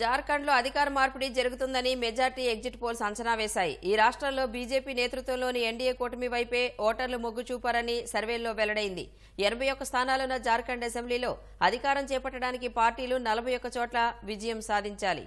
జార్ఖండ్లో అధికార మార్పిడి జరుగుతుందని మెజార్టీ ఎగ్జిట్ పోల్స్ అంచనా వేశాయి. ఈ రాష్ట్రంలో బీజేపీ నేతృత్వంలోని ఎన్డీఏ కూటమి వైపే ఓటర్లు మొగ్గు చూపారని సర్వేల్లో వెల్లడైంది. ఎనభై ఒక్క స్థానాలున్న జార్ఖండ్ అసెంబ్లీలో అధికారం చేపట్టడానికి పార్టీలు నలభై ఒక్క చోట్ల విజయం సాధించాలి.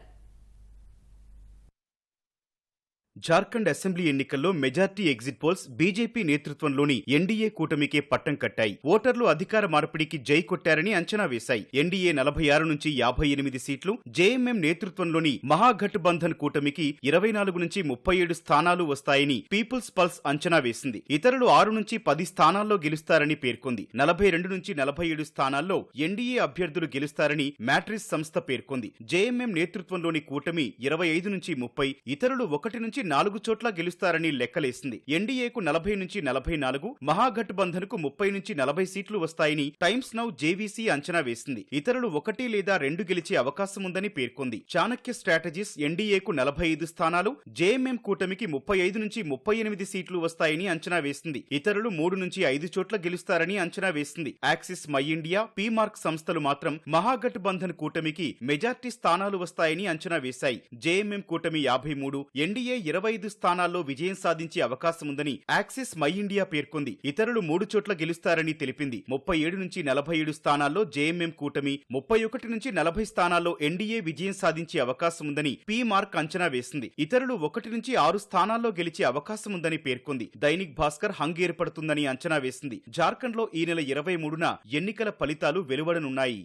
జార్ఖండ్ అసెంబ్లీ ఎన్నికల్లో మెజార్టీ ఎగ్జిట్ పోల్స్ బీజేపీ నేతృత్వంలోని ఎన్డీఏ కూటమికే పట్టం కట్టాయి. ఓటర్లు అధికార మార్పిడికి జై కొట్టారని అంచనా వేశాయి. ఎన్డీఏ నలభై ఆరు నుంచి యాభై ఎనిమిది సీట్లు జేఎంఎం నేతృత్వంలోని మహాగఠబంధన్ కూటమికి ఇరవై నాలుగు నుంచి ముప్పై ఏడు స్థానాలు వస్తాయని పీపుల్స్ పల్స్ అంచనా వేసింది. ఇతరులు ఆరు నుంచి పది స్థానాల్లో గెలుస్తారని పేర్కొంది. నలభై రెండు నుంచి నలభై ఏడు స్థానాల్లో ఎన్డీఏ అభ్యర్థులు గెలుస్తారని మ్యాట్రిస్ సంస్థ పేర్కొంది. జేఎంఎం నేతృత్వంలోని కూటమి ఇరవై ఐదు నుంచి ముప్పై ఇతరులు ఒకటి నుంచి నాలుగు చోట్ల గెలుస్తారని లెక్కలేసింది. ఎన్డీఏకు నలభై నుంచి నలభై నాలుగు మహాగఠబంధన్కు ముప్పై నుంచి నలభై సీట్లు వస్తాయని టైమ్స్ నౌ జేవీసీ అంచనా వేసింది. ఇతరులు ఒకటి లేదా రెండు గెలిచే అవకాశం ఉందని పేర్కొంది. చాణక్య స్ట్రాటజీస్ ఎన్డీఏకు నలభై ఐదు స్థానాలు జేఎంఎం కూటమికి ముప్పై ఐదు నుంచి ముప్పై ఎనిమిది సీట్లు వస్తాయని అంచనా వేసింది. ఇతరులు మూడు నుంచి ఐదు చోట్ల గెలుస్తారని అంచనా వేసింది. యాక్సిస్ మై ఇండియా పీమార్క్ సంస్థలు మాత్రం మహాగఠబంధన్ కూటమికి మెజార్టీ స్థానాలు వస్తాయని అంచనా వేశాయి. జేఎంఎం కూటమి యాభై మూడు ఎన్డీఏ ఇరవై ఐదు స్థానాల్లో విజయం సాధించే అవకాశం ఉందని యాక్సిస్ మై ఇండియా పేర్కొంది. ఇతరులు మూడు చోట్ల గెలుస్తారని తెలిపింది. ముప్పై ఏడు నుంచి నలభై ఏడు స్థానాల్లో జేఎంఎం కూటమి ముప్పై ఒకటి నుంచి నలభై స్థానాల్లో ఎన్డీఏ విజయం సాధించే అవకాశం ఉందని మార్క్ అంచనా వేసింది. ఇతరులు ఒకటి నుంచి ఆరు స్థానాల్లో గెలిచే అవకాశం ఉందని పేర్కొంది. దైనిక్ భాస్కర్ హంగ్ ఏర్పడుతుందని అంచనా వేసింది. జార్ఖండ్లో ఈ నెల ఇరవై మూడున ఎన్నికల ఫలితాలు వెలువడనున్నాయి.